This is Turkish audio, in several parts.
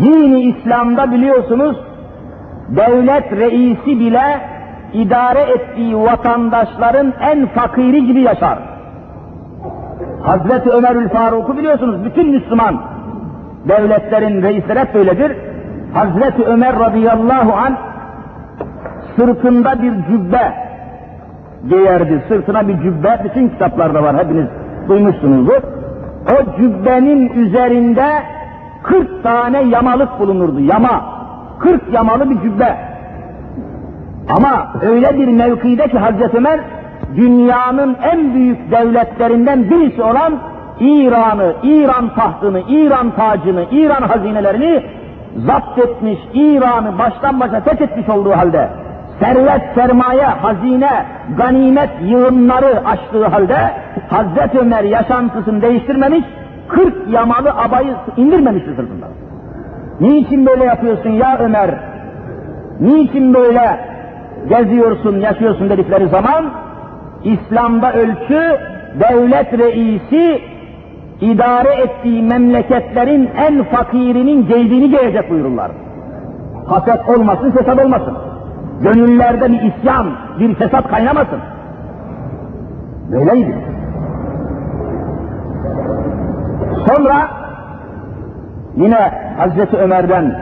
Dini İslam'da biliyorsunuz devlet reisi bile idare ettiği vatandaşların en fakiri gibi yaşar. Hazreti Ömerül Faruk'u biliyorsunuz bütün Müslüman devletlerin reisleri hep böyledir. Hazreti Ömer radıyallahu an sırtında bir cübbe giyerdi. Sırtına bir cübbe, bütün kitaplarda var hepiniz duymuşsunuzdur. O cübbenin üzerinde 40 tane yamalık bulunurdu. Yama. 40 yamalı bir cübbe. Ama öyle bir mevkide ki Hazreti Ömer dünyanın en büyük devletlerinden birisi olan İran'ı, İran tahtını, İran tacını, İran hazinelerini zapt etmiş, İran'ı baştan başa fethetmiş olduğu halde servet, sermaye, hazine, ganimet yığınları açtığı halde Hazreti Ömer yaşantısını değiştirmemiş, 40 yamalı abayı indirmemişti sırtından. Niçin böyle yapıyorsun ya Ömer? Niçin böyle geziyorsun, yaşıyorsun dedikleri zaman İslam'da ölçü devlet reisi idare ettiği memleketlerin en fakirinin ceydini giyecek buyururlar. Haset olmasın, fesat olmasın. Gönüllerde bir isyan, bir fesat kaynamasın. Böyleydi. Sonra yine Hazreti Ömer'den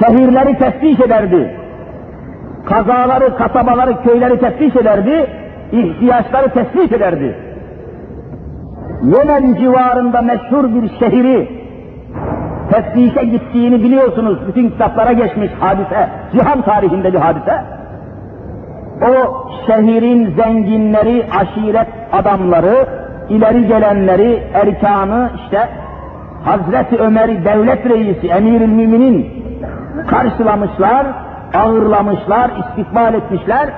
şehirleri teftiş ederdi. Kazaları, kasabaları, köyleri teftiş ederdi. ihtiyaçları tespit ederdi. Yemen civarında meşhur bir şehri teftişe gittiğini biliyorsunuz. Bütün kitaplara geçmiş hadise. Cihan tarihinde bir hadise. O şehrin zenginleri, aşiret adamları, ileri gelenleri, erkanı işte Hazreti Ömer'i devlet reisi, emirül müminin karşılamışlar, ağırlamışlar, istikbal etmişler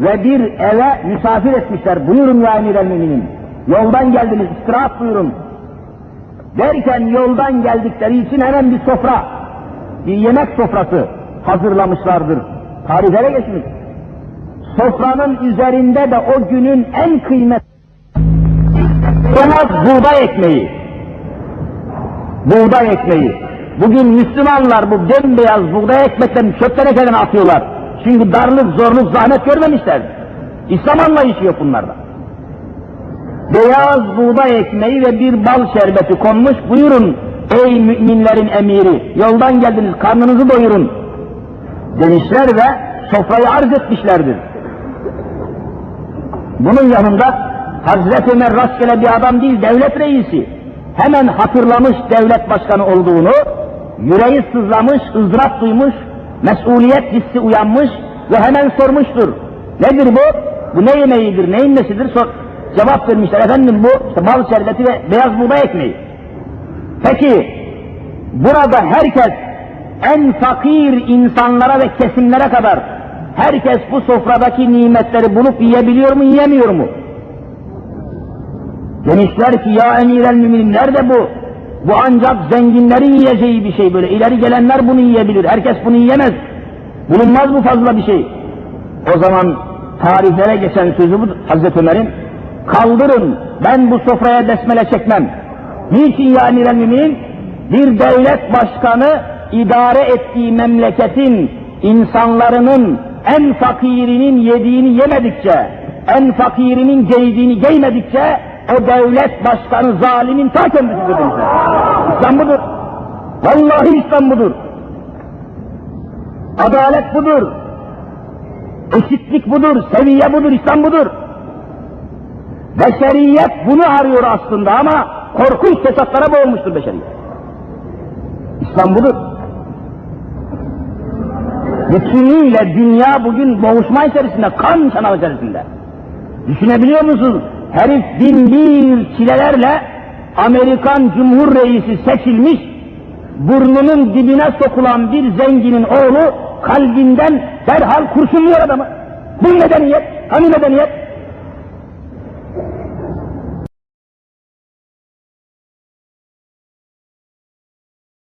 ve bir eve misafir etmişler. Buyurun ya emirel müminin. Yoldan geldiniz, istirahat buyurun. Derken yoldan geldikleri için hemen bir sofra, bir yemek sofrası hazırlamışlardır. Tarihlere geçmiş. Sofranın üzerinde de o günün en kıymetli beyaz buğday ekmeği. Buğday ekmeği. Bugün Müslümanlar bu bembeyaz buğday ekmeklerini çöp tenekelerine atıyorlar. Çünkü darlık, zorluk, zahmet görmemişler. İslam anlayışı yok bunlarda. Beyaz buğday ekmeği ve bir bal şerbeti konmuş. Buyurun ey müminlerin emiri, yoldan geldiniz karnınızı doyurun demişler ve sofrayı arz etmişlerdir. Bunun yanında Hazreti Ömer rastgele bir adam değil, devlet reisi. Hemen hatırlamış devlet başkanı olduğunu, yüreği sızlamış, ızdırap duymuş, mesuliyet hissi uyanmış ve hemen sormuştur. Nedir bu? Bu ne yemeğidir, neyin nesidir? Sor. Cevap vermişler, efendim bu işte bal şerbeti ve beyaz buğday ekmeği. Peki, burada herkes en fakir insanlara ve kesimlere kadar herkes bu sofradaki nimetleri bulup yiyebiliyor mu, yiyemiyor mu? Demişler ki ya emirel müminin nerede bu? Bu ancak zenginlerin yiyeceği bir şey böyle. İleri gelenler bunu yiyebilir. Herkes bunu yiyemez. Bulunmaz bu fazla bir şey. O zaman tarihlere geçen sözü bu Hazreti Ömer'in. Kaldırın ben bu sofraya besmele çekmem. Niçin ya emirel müminin? Bir devlet başkanı idare ettiği memleketin insanlarının en fakirinin yediğini yemedikçe, en fakirinin giydiğini giymedikçe o devlet başkanı zalimin ta kendisidir demişler. İslam budur. Vallahi İslam budur. Adalet budur. Eşitlik budur, seviye budur, İslam budur. Beşeriyet bunu arıyor aslında ama korkunç fesatlara boğulmuştur beşeriyet. İslam budur. Bütünüyle dünya bugün boğuşma içerisinde, kan çanağı içerisinde. Düşünebiliyor musunuz? Herif bin bir çilelerle Amerikan Cumhur Reisi seçilmiş, burnunun dibine sokulan bir zenginin oğlu kalbinden derhal kurşunluyor adamı. Bu medeniyet, hani medeniyet?